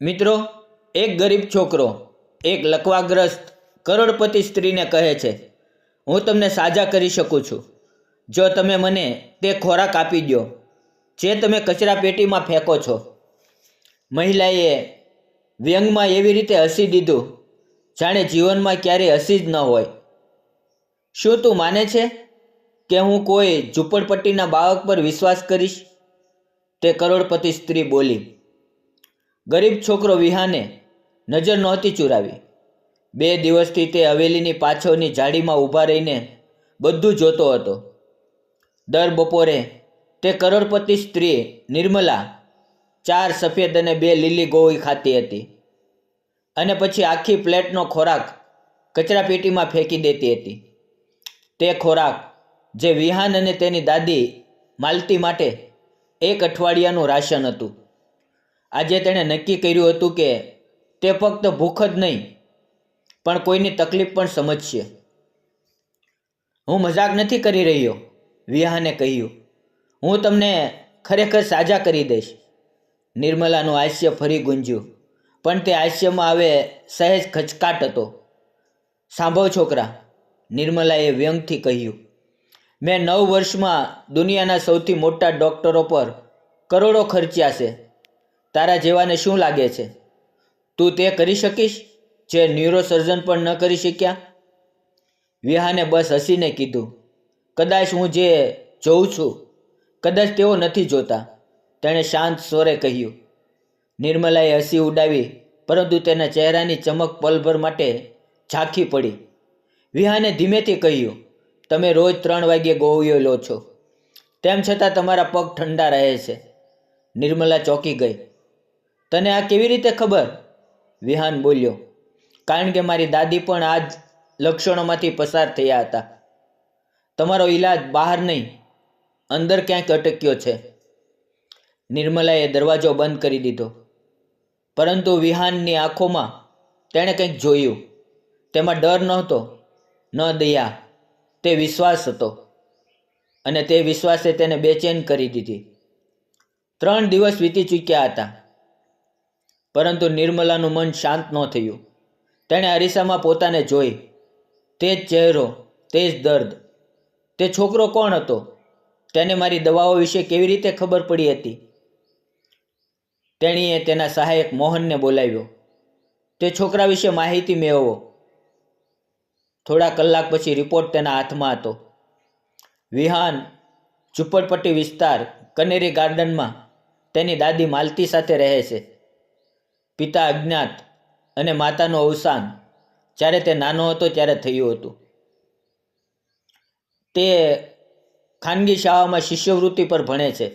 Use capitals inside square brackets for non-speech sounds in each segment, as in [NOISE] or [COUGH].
મિત્રો, એક ગરીબ છોકરો, એક લકવાગ્રસ્ત કરોડપતિ સ્ત્રીને કહે છે, હું તમને સાજા કરી શકું છું. જો તમે મને તે ખોરાક આપી દો જે તમે કચરા પેટીમાં ફેંકો છો. મહિલાએ વ્યંગમાં એવી રીતે હસી દીધું, જાણે જીવનમાં ક્યારેય હસી જ ન હોય. શું તું માને છે કે હું કોઈ ઝૂંપડપટ્ટીના બાળક પર વિશ્વાસ કરીશ? તે કરોડપતિ સ્ત્રી બોલી ગરીબ છોકરો વિહાને નજર નહોતી ચુરાવી. બે દિવસથી તે હવેલીની પાછળની જાળીમાં ઊભા રહીને બધું જોતો હતો. દર બપોરે તે કરોડપતિ સ્ત્રી નિર્મલા ચાર સફેદ અને બે લીલી ગોળી ખાતી હતી અને પછી આખી પ્લેટનો ખોરાક કચરા પેટીમાં ફેંકી દેતી હતી. તે ખોરાક જે વિહાન અને તેની દાદી માલતી માટે એક અઠવાડિયાનું રાશન હતું. આજે તેણે નક્કી કર્યું હતું કે તે ફક્ત ભૂખ જ નહીં, પણ કોઈની તકલીફ પણ સમજશે. હું મજાક નથી કરી રહ્યો, વિહાને કહ્યું. હું તમને ખરેખર સાજા કરી દઈશ. નિર્મલાનું હાસ્ય ફરી ગુંજ્યું, પણ તે હાસ્યમાં હવે સહેજ ખચકાટ હતો. સાંભળ છોકરા, નિર્મલાએ વ્યંગથી કહ્યું. મેં નવ વર્ષમાં દુનિયાના સૌથી મોટા ડૉક્ટરો પર કરોડો ખર્ચ્યા છે. તારા જેવાને શું લાગે છે? તું તે કરી શકીશ જે ન્યુરોસર્જન પણ ન કરી શક્યા? વિહાને બસ હસીને કીધું, કદાચ હું જે જોઉં છું, કદાચ તેઓ નથી જોતા, તેણે શાંત સ્વરે કહ્યું. નિર્મલાએ હસી ઉડાવી, પરંતુ તેના ચહેરાની ચમક પલભર માટે ઝાંખી પડી. વિહાને ધીમેથી કહ્યું, તમે રોજ ત્રણ વાગ્યે ગોળીઓ લો છો. તેમ છતાં તમારા પગ ઠંડા રહે છે. નિર્મલા ચોંકી ગઈ. તને આ કેવી રીતે ખબર? વિહાન બોલ્યો, કારણ કે મારી દાદી પણ આ જ લક્ષણોમાંથી પસાર થયા હતા. તમારો ઈલાજ બહાર નહીં, અંદર ક્યાંક અટક્યો છે. નિર્મલાએ દરવાજો બંધ કરી દીધો. પરંતુ વિહાનની આંખોમાં તેણે કંઈક જોયું. તેમાં ડર નહોતો, ન દયા, તે વિશ્વાસ હતો. અને તે વિશ્વાસે તેને બેચેન કરી દીધી. ત્રણ દિવસ વીતી ચૂક્યા હતા. પરંતુ નિર્મલાનું મન શાંત ન થયું. તેણે અરીસામાં પોતાને જોઈ. તે જ ચહેરો, તે જ દર્દ. તે છોકરો કોણ હતો? તેને મારી દવાઓ વિશે કેવી રીતે ખબર પડી હતી? તેણીએ તેના સહાયક મોહનને બોલાવ્યો. તે છોકરા વિશે માહિતી મેળવો. થોડા કલાક પછી રિપોર્ટ તેના હાથમાં હતો. વિહાન, ઝુંપડપટ્ટી વિસ્તાર, કનેરી ગાર્ડનમાં તેની દાદી માલતી સાથે રહે છે. પિતા અજ્ઞાત અને માતાનું અવસાન. જ્યારે તે નાનો હતો ત્યારે થયું હતું. તે ખાનગી શાળામાં શિષ્યવૃત્તિ પર ભણે છે.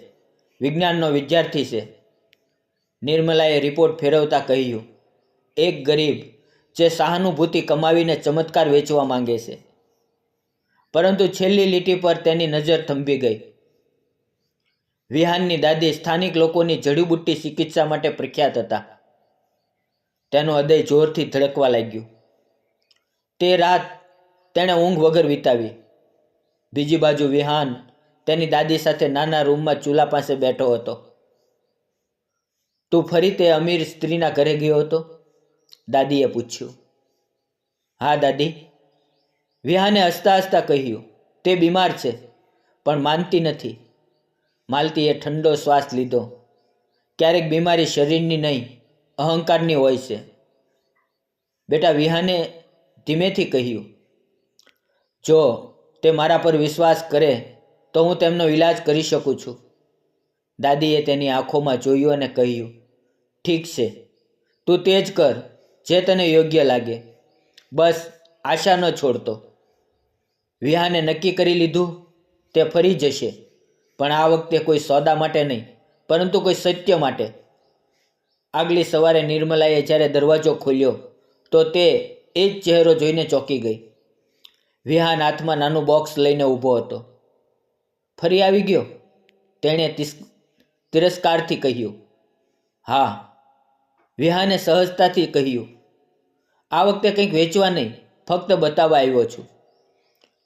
વિજ્ઞાનનો વિદ્યાર્થી છે. નિર્મલાએ રિપોર્ટ ફેરવતા કહ્યું, એક ગરીબ જે સહાનુભૂતિ કમાવીને ચમત્કાર વેચવા માંગે છે. પરંતુ છેલ્લી લીટી પર તેની નજર થંભી ગઈ. વિહાનની દાદી સ્થાનિક લોકોની જડીબુટ્ટી ચિકિત્સા માટે પ્રખ્યાત હતા. તેનું હૃદય જોરથી ધડકવા લાગ્યું. તે રાત તેણે ઊંઘ વગર વિતાવી. બીજી બાજુ વિહાન તેની દાદી સાથે નાના રૂમમાં ચૂલા પાસે બેઠો હતો. તું ફરી તે અમીર સ્ત્રીના ઘરે ગયો હતો? દાદીએ પૂછ્યું. હા, દાદી. વિહાને હસતા હસતા કહ્યું, તે બીમાર છે, પણ માનતી નથી. માલતીએ ઠંડો શ્વાસ લીધો. ક્યારેક બીમારી શરીરની નહીં અહંકારની હોય છે. બેટા, વિહાને ધીમેથી કહ્યું, જો તે મારા પર વિશ્વાસ કરે, તો હું તેમનો ઈલાજ કરી શકું છું. દાદીએ તેની આંખોમાં જોયું અને કહ્યું, ઠીક છે, તું તે જ કર જે તને યોગ્ય લાગે. બસ, આશા ન છોડતો. વિહાને નક્કી કરી લીધું, તે ફરી જશે. પણ આ વખતે કોઈ સોદા માટે નહીં, પરંતુ કોઈ સત્ય માટે. આગલી સવારે નિર્મલાએ જ્યારે દરવાજો ખોલ્યો, તો તે એ જ ચહેરો જોઈને ચોંકી ગઈ. વિહાન હાથમાં નાનું બોક્સ લઈને ઊભો હતો. ફરી આવી ગયો? તેણે તિરસ્કારથી કહ્યું, હા. વિહાને સહજતાથી કહ્યું, આ વખતે કંઈક વેચવા નહીં, ફક્ત બતાવવા આવ્યો છું.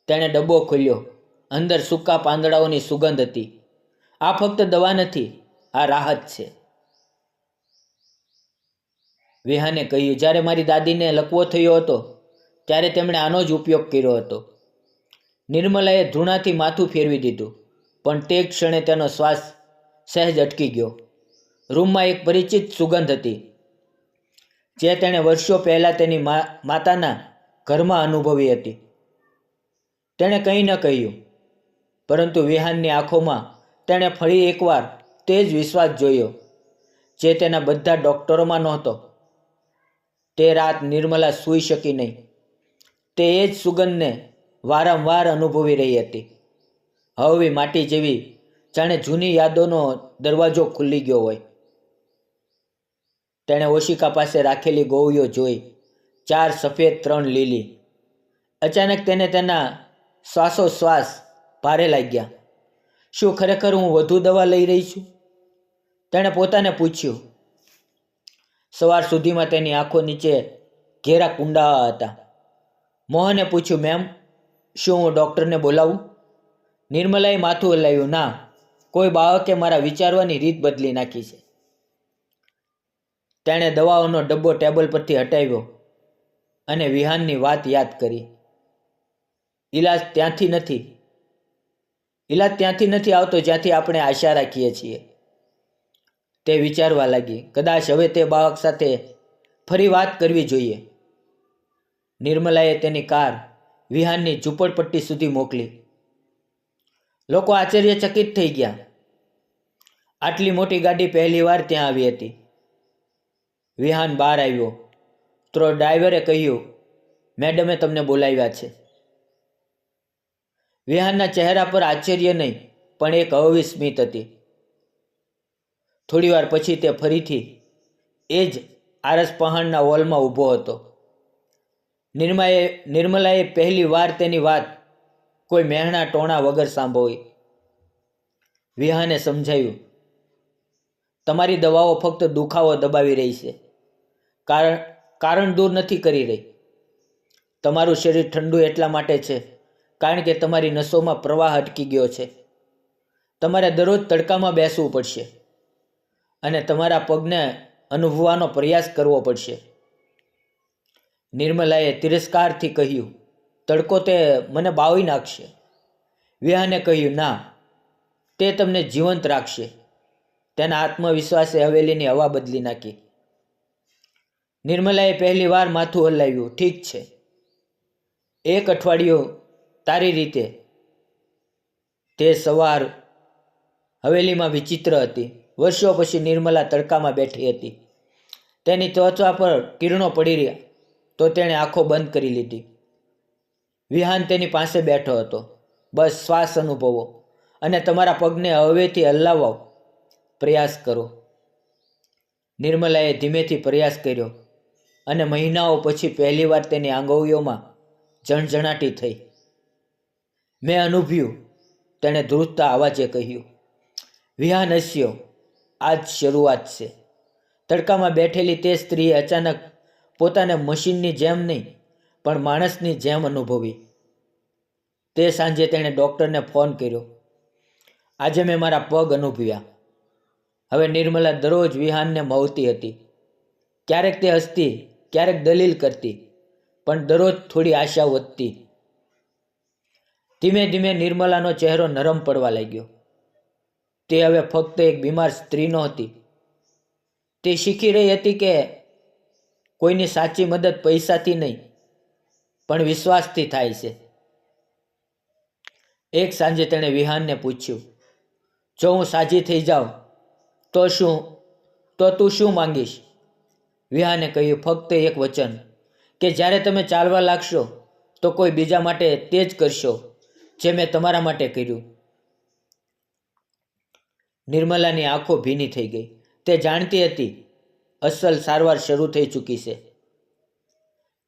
તેણે ડબ્બો ખોલ્યો. અંદર સૂકા પાંદડાઓની સુગંધ હતી. આ ફક્ત દવા નથી, આ રાહત છે. વિહાને કહ્યું, જ્યારે મારી દાદીને લકવો થયો હતો, ત્યારે તેમણે આનો જ ઉપયોગ કર્યો હતો. નિર્મલાએ ધૂણાથી માથું ફેરવી દીધું, પણ તે ક્ષણે તેનો શ્વાસ સહેજ અટકી ગયો. રૂમમાં એક પરિચિત સુગંધ હતી, જે તેણે વર્ષો પહેલાં તેની માતાના ઘરમાં અનુભવી હતી. તેણે કંઈ ન કહ્યું, પરંતુ વિહાનની આંખોમાં તેણે ફરી એકવાર તે જ વિશ્વાસ જોયો, જે તેના બધા ડૉક્ટરોમાં નહોતો. તે રાત નિર્મલા સૂઈ શકી નહીં. તે એ જ સુગંધને વારંવાર અનુભવી રહી હતી. હળવી માટી જેવી, જાણે જૂની યાદોનો દરવાજો ખુલી ગયો હોય. તેણે ઓશિકા પાસે રાખેલી ગોળીઓ જોઈ. ચાર સફેદ, ત્રણ લીલી. અચાનક તેને તેના શ્વાસોશ્વાસ ભારે લાગ્યા. શું ખરેખર હું વધુ દવા લઈ રહી છું? તેણે પોતાને પૂછ્યું. સવાર સુધીમાં તેની આંખો નીચે ઘેરા કુંડા હતા. મોહને પૂછ્યું, મેમ, શું હું ડૉક્ટરને બોલાવું? નિર્મલાએ માથું હલાવ્યું, ના, કોઈ બાળકે મારા વિચારવાની રીત બદલી નાખી છે. તેણે દવાઓનો ડબ્બો ટેબલ પરથી હટાવ્યો અને વિહાનની વાત યાદ કરી. ઈલાજ ત્યાંથી નથી, ઈલાજ ત્યાંથી નથી આવતો જ્યાંથી આપણે આશા રાખીએ છીએ. તે વિચારવા લાગી. કદાચ હવે તે બાળક સાથે ફરી વાત કરવી જોઈએ. નિર્મલાએ તેની કાર વિહાનની ઝૂંપડપટ્ટી સુધી મોકલી. લોકો આશ્ચર્યચકિત થઈ ગયા. આટલી મોટી ગાડી પહેલીવાર ત્યાં આવી હતી. વિહાન બહાર આવ્યો. તો ડ્રાઈવરે કહ્યું, મેડમે તમને બોલાવ્યા છે. વિહાનના ચહેરા પર આશ્ચર્ય નહીં, પણ એક અવિસ્મિત હતી. થોડીવાર પછી તે ફરીથી એ જ આરસ પહાણના વોલમાં ઊભો હતો. નિર્માએ, નિર્મલાએ પહેલી વાર તેની વાત કોઈ મહેણા ટોણા વગર સાંભળી. વિહાને સમજાયું, તમારી દવાઓ ફક્ત દુખાવો દબાવી રહી છે. કારણ કારણ દૂર નથી કરી રહી. તમારું શરીર ઠંડુ એટલા માટે છે કારણ કે તમારી નસોમાં પ્રવાહ અટકી ગયો છે. તમારે દરરોજ તડકામાં બેસવું પડશે. અને તમારા પગને અનુભવવાનો પ્રયાસ કરવો પડશે. નિર્મલાએ તિરસ્કારથી કહ્યું, તડકો તે મને બાવી નાખશે. વિહાને કહ્યું, ના, તે તમને જીવંત રાખશે. તેના આત્મવિશ્વાસે હવેલીની હવા બદલી નાખી. નિર્મલાએ પહેલી વાર માથું હલાવ્યું, ઠીક છે. એક અઠવાડિયું તારી રીતે. તે સવાર હવેલીમાં વિચિત્ર હતી. વર્ષો પછી નિર્મલા તડકામાં બેઠી હતી. તેની ત્વચા પર કિરણો પડી રહ્યા, તો તેણે આંખો બંધ કરી લીધી. વિહાન તેની પાસે બેઠો હતો. બસ શ્વાસ અનુભવો અને તમારા પગને હવેથી હલાવવા પ્રયાસ કરો. નિર્મલાએ ધીમેથી પ્રયાસ કર્યો અને મહિનાઓ પછી પહેલીવાર તેની આંગળીઓમાં જણજણાટી થઈ. મેં અનુભવ્યું, તેણે ધ્રુજતા અવાજે કહ્યું, વિહાન હસ્યો આજ શરૂઆત છે. તડકામાં બેઠેલી તે સ્ત્રીએ અચાનક પોતાને મશીનની જેમ નહીં, પણ માણસની જેમ અનુભવી. તે સાંજે તેણે ડૉક્ટરને ફોન કર્યો. આજે મેં મારા પગ અનુભવ્યા. હવે નિર્મલા દરરોજ વિહાનને મવતી હતી. ક્યારેક તે હસતી, ક્યારેક દલીલ કરતી, પણ દરરોજ થોડી આશા વધતી. ધીમે ધીમે નિર્મલાનો ચહેરો નરમ પડવા લાગ્યો. તે હવે ફક્ત એક બીમાર સ્ત્રી નહોતી તે શીખી રહી હતી કે કોઈની સાચી મદદ પૈસાથી નહીં, પણ વિશ્વાસથી થાય છે. એક સાંજે તેણે વિહાનને પૂછ્યું, જો હું સાજી થઈ જાઉં, તો શું, તો તું શું માંગીશ? વિહાને કહ્યું, ફક્ત એક વચન, કે જ્યારે તમે ચાલવા લાગશો, તો કોઈ બીજા માટે તે જ કરશો, જે મેં તમારા માટે કર્યું. નિર્મલાની આંખો ભીની થઈ ગઈ. તે જાણતી હતી, અસલ સારવાર શરૂ થઈ ચૂકી છે.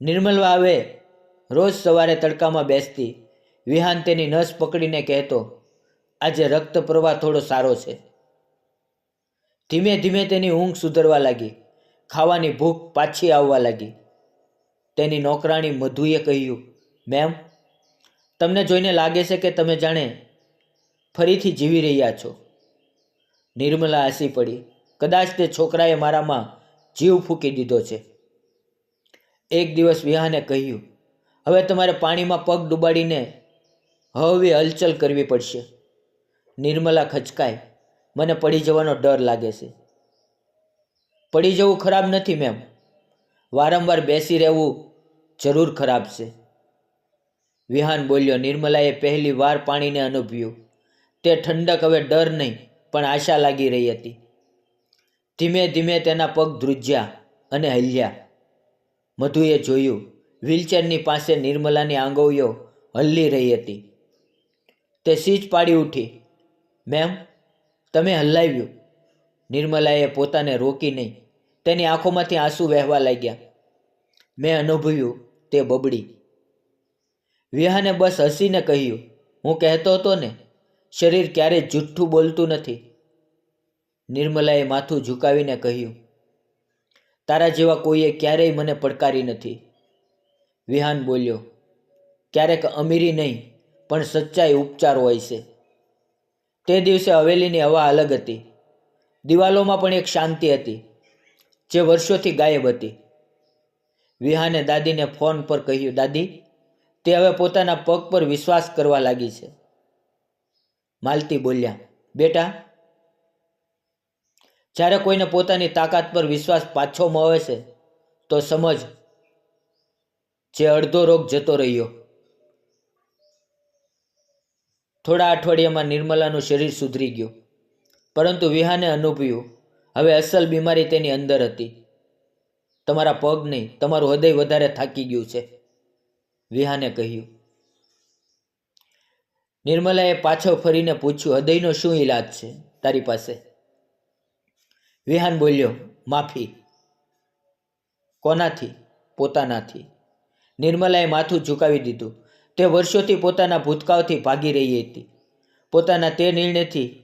નિર્મલવા આવે રોજ સવારે તડકામાં બેસતી, વિહાન તેની નસ પકડીને કહેતો, આજે રક્ત પ્રવાહ થોડો સારો છે. ધીમે ધીમે તેની ઊંઘ સુધરવા લાગી. ખાવાની ભૂખ પાછી આવવા લાગી. તેની નોકરાણી મધુએ કહ્યું, મેમ, તમને જોઈને લાગે છે કે તમે જાણે ફરીથી જીવી રહ્યા છો. નિર્મલા હસી પડી. કદાચ તે છોકરાએ મારામાં જીવ ફૂંકી દીધો છે. એક દિવસ વિહાને કહ્યું, હવે તમારે પાણીમાં પગ ડૂબાડીને હવે હલચલ કરવી પડશે. નિર્મલા ખચકાય મને પડી જવાનો ડર લાગે છે. પડી જવું ખરાબ નથી, મેમ. વારંવાર બેસી રહેવું જરૂર ખરાબ છે. વિહાન બોલ્યો, નિર્મલાએ પહેલી વાર પાણીને અનુભવ્યું. તે ઠંડક હવે ડર નહીં પણ આશા લાગી રહી હતી. ધીમે ધીમે તેના પગ ધ્રુજ્યા અને હલ્યા. મધુએ જોયું, વ્હીલચેરની પાસે નિર્મલાની આંગળીઓ હલ્લી રહી હતી. તે સીચ પાડી ઉઠી. મેમ, તમે હલાવ્યું નિર્મલાએ પોતાને રોકી નહીં. તેની આંખોમાંથી આંસુ વહેવા લાગ્યા. મેં અનુભવ્યું તે બબડી. વિહાને બસ હસીને કહ્યું, હું કહેતો હતો ને શરીર ક્યારેય જુઠ્ઠું બોલતું નથી. નિર્મલાએ માથું ઝુકાવીને કહ્યું, તારા જેવા કોઈએ ક્યારેય મને પડકારી નથી. વિહાન બોલ્યો, ક્યારેક અમીરી નહીં, પણ સચ્ચાઈ ઉપચાર હોય છે. તે દિવસે હવેલીની હવા અલગ હતી. દિવાલોમાં પણ એક શાંતિ હતી, જે વર્ષોથી ગાયબ હતી. વિહાને દાદીને ફોન પર કહ્યું, દાદી, તે હવે પોતાના પગ પર વિશ્વાસ કરવા લાગી છે. માલતી બોલ્યા, બેટા, જ્યારે કોઈને પોતાની તાકાત પર વિશ્વાસ પાછો મળે છે, તો સમજ જે અડધો રોગ જતો રહ્યો. થોડા અઠવાડિયામાં નિર્મલાનું શરીર સુધરી ગયું, પરંતુ વિહાને અનુભવ્યું, હવે અસલ બીમારી તેની અંદર હતી. તમારા પગ નહીં, તમારું હૃદય વધારે થાકી ગયું છે, વિહાને કહ્યું. નિર્મલાએ પાછળ ફરીને પૂછ્યું, હૃદયનો શું ઈલાજ છે તારી પાસે? વિહાન બોલ્યો, માફી. કોનાથી? પોતાનાથી. નિર્મલાએ માથું ઝુકાવી દીધું. તે વર્ષોથી પોતાના ભૂતકાળથી ભાગી રહી હતી. પોતાના તે નિર્ણયથી,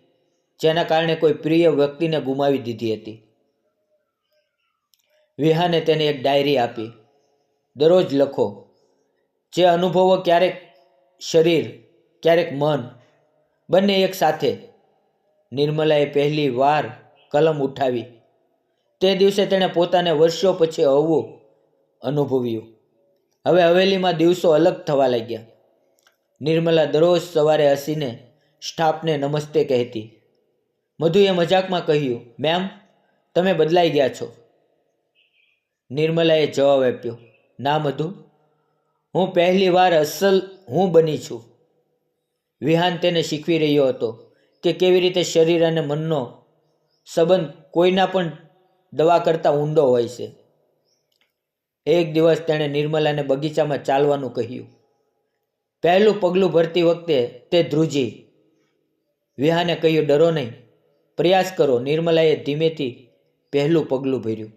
જેના કારણે કોઈ પ્રિય વ્યક્તિને ગુમાવી દીધી હતી. વિહાને તેને એક ડાયરી આપી. દરરોજ લખો. જે અનુભવો ક્યારેક શરીર ક્યારેક મન બંને એક સાથે. નિર્મલાએ પહેલી વાર કલમ ઉઠાવી. તે દિવસે તેણે પોતાને વર્ષો પછી હવું અનુભવ્યું. હવે હવેલીમાં દિવસો અલગ થવા લાગ્યા. નિર્મલા દરરોજ સવારે હસીને સ્ટાફને નમસ્તે કહેતી. મધુએ મજાકમાં કહ્યું, મેમ, તમે બદલાઈ ગયા છો. નિર્મલાએ જવાબ આપ્યો, ના મધુ, હું પહેલી વાર અસલ હું બની છું. વિહાન તેને શીખવી રહ્યો હતો કે કેવી રીતે શરીર અને મનનો સંબંધ કોઈના પણ દવા કરતાં ઊંડો હોય છે. એક દિવસ તેણે નિર્મલાને બગીચામાં ચાલવાનું કહ્યું. પહેલું પગલું ભરતી વખતે તે ધ્રુજી. વિહાને કહ્યું, ડરો નહીં. પ્રયાસ કરો. નિર્મલાએ ધીમેથી પહેલું પગલું ભર્યું.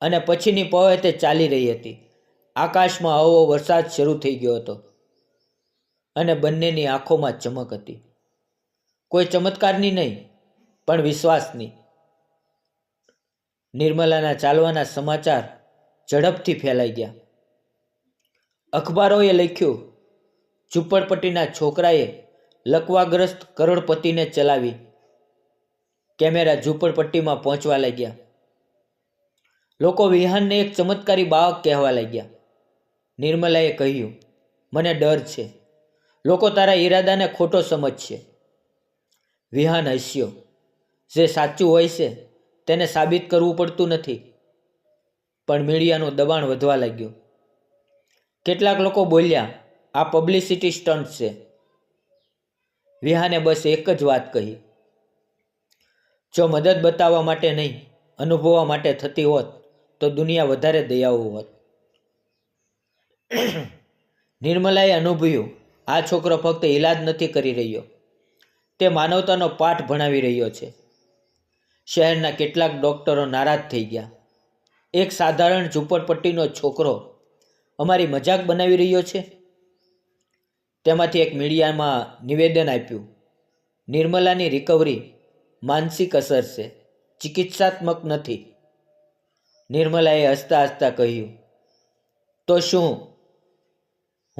અને પછીની પવે તે ચાલી રહી હતી. આકાશમાં હવો વરસાદ શરૂ થઈ ગયો હતો. અને બંનેની આંખોમાં ચમક હતી. કોઈ ચમત્કારની નહીં, પણ વિશ્વાસની. નિર્મલાના ચાલવાના સમાચાર ઝડપથી ફેલાઈ ગયા. અખબારોએ લખ્યું ઝૂંપડપટ્ટીના છોકરાએ લકવાગ્રસ્ત કરોડપતિને ચલાવી કેમેરા ઝૂંપડપટ્ટીમાં પહોંચવા લાગ્યા. લોકો વિહાનને એક ચમત્કારી બાળક કહેવા લાગ્યા. નિર્મલાએ કહ્યું, મને ડર છે. લોકો તારા ઈરાદાને ખોટો સમજશે. વિહાન હસ્યો. જે સાચું હોય છે, તેને સાબિત કરવું પડતું નથી. પણ મીડિયાનું દબાણ વધવા લાગ્યું. કેટલાક લોકો બોલ્યા, આ પબ્લિસિટી સ્ટન્ટ છે. વિહાને બસ એક જ વાત કહી. જો મદદ બતાવવા માટે નહીં, અનુભવવા માટે થતી હોત, તો દુનિયા વધારે દયાળુ હોત. [CLEARS THROAT] નિર્મલાએ અનુભવ્યું આ છોકરો ફક્ત ઈલાજ નથી કરી રહ્યો. તે માનવતાનો પાઠ ભણાવી રહ્યો છે. શહેરના કેટલાક ડૉક્ટરો નારાજ થઈ ગયા. એક સાધારણ ઝૂંપડપટ્ટીનો છોકરો અમારી મજાક બનાવી રહ્યો છે. તેમાંથી એક મીડિયામાં નિવેદન આપ્યું. નિર્મલાની રિકવરી માનસિક અસર છે. ચિકિત્સાત્મક નથી. નિર્મલાએ હસતા હસતા કહ્યું, તો શું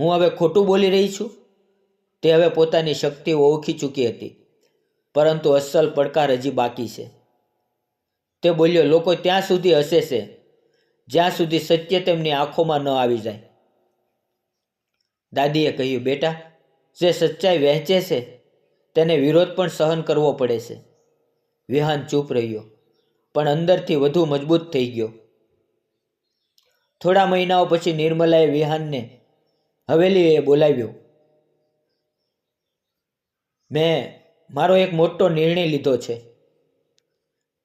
હું હવે ખોટું બોલી રહી છું? તે હવે પોતાની શક્તિ ઓળખી ચૂકી હતી, પરંતુ અસલ પડકાર હજી બાકી છે. તે બોલ્યો, લોકો ત્યાં સુધી હસે છે, જ્યાં સુધી સત્ય તેમની આંખોમાં ન આવી જાય. દાદીએ કહ્યું, બેટા, જે સચ્ચાઈ વહેંચે છે, તેને વિરોધ પણ સહન કરવો પડે છે. વિહાન ચૂપ રહ્યો, પણ અંદરથી વધુ મજબૂત થઈ ગયો. થોડા મહિનાઓ પછી નિર્મલાએ વિહાનને હવેલીએ બોલાવ્યો. મેં મારો એક મોટો નિર્ણય લીધો છે.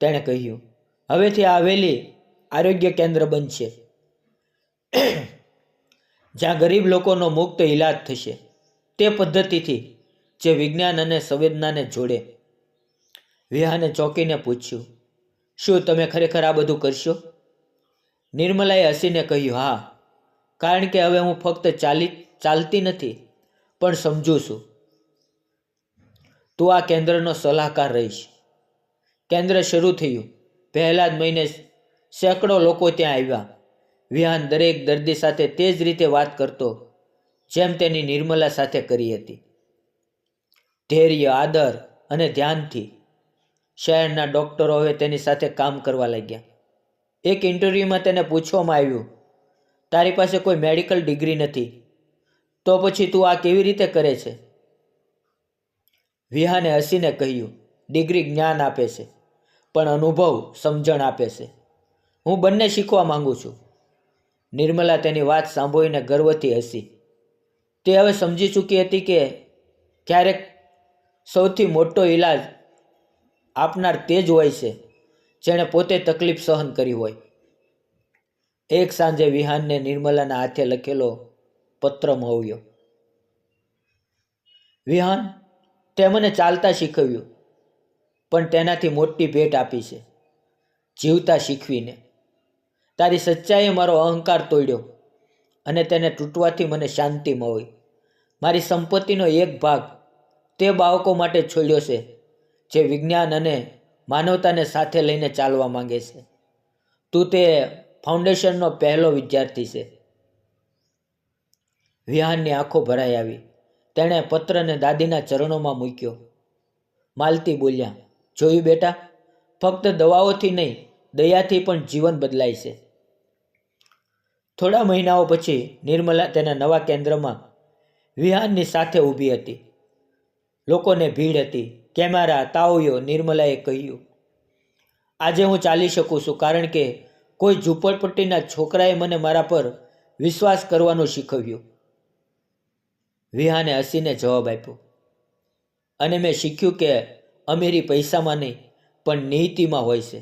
તેણે કહ્યું, હવેથી આ હવેલી આરોગ્ય કેન્દ્ર બનશે. જ્યાં ગરીબ લોકોનો મુક્ત ઇલાજ થશે. તે પદ્ધતિથી જે વિજ્ઞાન અને સંવેદનાને જોડે. વિહાને ચોંકીને પૂછ્યું, શું તમે ખરેખર આ બધું કરશો? નિર્મલાએ હસીને કહ્યું, હા કારણ કે હવે હું ફક્ત ચાલી, ચાલતી નથી, પણ સમજું છું. તું આ કેન્દ્રનો સલાહકાર રહીશ. કેન્દ્ર શરૂ થયું. પહેલા જ મહિને સેંકડો લોકો ત્યાં આવ્યા. વિહાન દરેક દર્દી સાથે તે જ રીતે વાત કરતો, જેમ તેની નિર્મલા સાથે કરી હતી. ધૈર્ય, આદર અને ધ્યાનથી શહેરના ડૉક્ટરો હવે તેની સાથે કામ કરવા લાગ્યા. એક ઇન્ટરવ્યૂમાં તેને પૂછવામાં આવ્યું તારી પાસે કોઈ મેડિકલ ડિગ્રી નથી, તો પછી તું આ કેવી રીતે કરે છે? વિહાને હસીને કહ્યું ડિગ્રી જ્ઞાન આપે છે, પણ અનુભવ સમજણ આપે છે. હું બંને શીખવા માંગુ છું. નિર્મલા તેની વાત સાંભળીને ગર્વથી હસી. તે હવે સમજી ચૂકી હતી કે ક્યારેક સૌથી મોટો ઈલાજ આપનાર તે જ હોય છે, જેણે પોતે તકલીફ સહન કરી હોય. એક સાંજે વિહાનને નિર્મલાના હાથે લખેલો પત્ર મળ્યો વિહાન, તે મને ચાલતા શીખવ્યું, પણ તેનાથી મોટી ભેટ આપી છે, જીવતા શીખવીને. તારી સચ્ચાઈએ મારો અહંકાર તોડ્યો અને તેને તૂટવાથી મને શાંતિ મળી. મારી સંપત્તિનો એક ભાગ તે બાળકો માટે છોડ્યો છે, જે વિજ્ઞાન અને માનવતાને સાથે લઈને ચાલવા માંગે છે. તું તે ફાઉન્ડેશનનો પહેલો વિદ્યાર્થી છે. વિહાનની આંખો ભરાઈ આવી. તેણે પત્રને દાદીના ચરણોમાં મૂક્યો. માલતી બોલ્યા, જોયું બેટા, ફક્ત દવાઓથી નહીં, દયાથી પણ જીવન બદલાય છે. થોડા મહિનાઓ પછી નિર્મલા તેના નવા કેન્દ્રમાં વિહાનની સાથે ઊભી હતી. લોકોને ભીડ હતી. કેમેરા તાવયો નિર્મલાએ કહ્યું, આજે હું ચાલી શકું છું કારણ કે કોઈ ઝૂંપડપટ્ટીના છોકરાએ મને મારા પર વિશ્વાસ કરવાનું શીખવ્યું. વિહાને હસીને જવાબ આપ્યો. અને મેં શીખ્યું કે અમીરી પૈસામાં નહીં, પણ નીતિમાં હોય છે.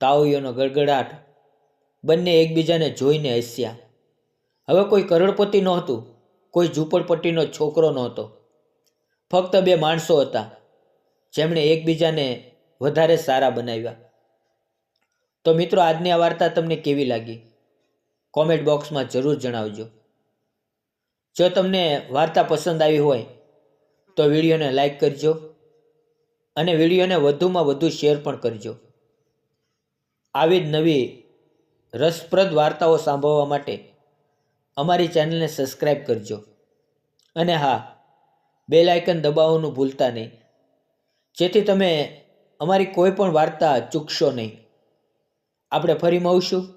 તાવીઓનો ગડગડાટ બંને એકબીજાને જોઈને હસ્યા. હવે કોઈ કરોડપતિ નહોતું, કોઈ ઝૂંપડપટ્ટીનો છોકરો નહોતો. ફક્ત બે માણસો હતા, જેમણે એકબીજાને વધારે સારા બનાવ્યા. તો મિત્રો, આજની આ વાર્તા તમને કેવી લાગી? કોમેન્ટ બોક્સમાં જરૂર જણાવજો. જો તમને વાર્તા પસંદ આવી હોય, તો વિડીયોને લાઈક કરજો અને વિડીયોને વધુમાં વધુ શેર પણ કરજો. આવી જ નવી રસપ્રદ વાર્તાઓ સાંભળવા માટે અમારી ચેનલને સબસ્ક્રાઈબ કરજો. અને હા, બેલ આઇકન દબાવવાનું ભૂલતા નહીં. જેથી તમે અમારી કોઈ પણ વાર્તા ચૂકશો નહીં. આપણે ફરી મળશું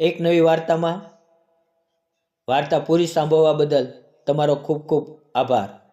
એક નવી વાર્તામાં. વાર્તા પૂરી સાંભળવા બદલ તમારો ખૂબ ખૂબ આભાર.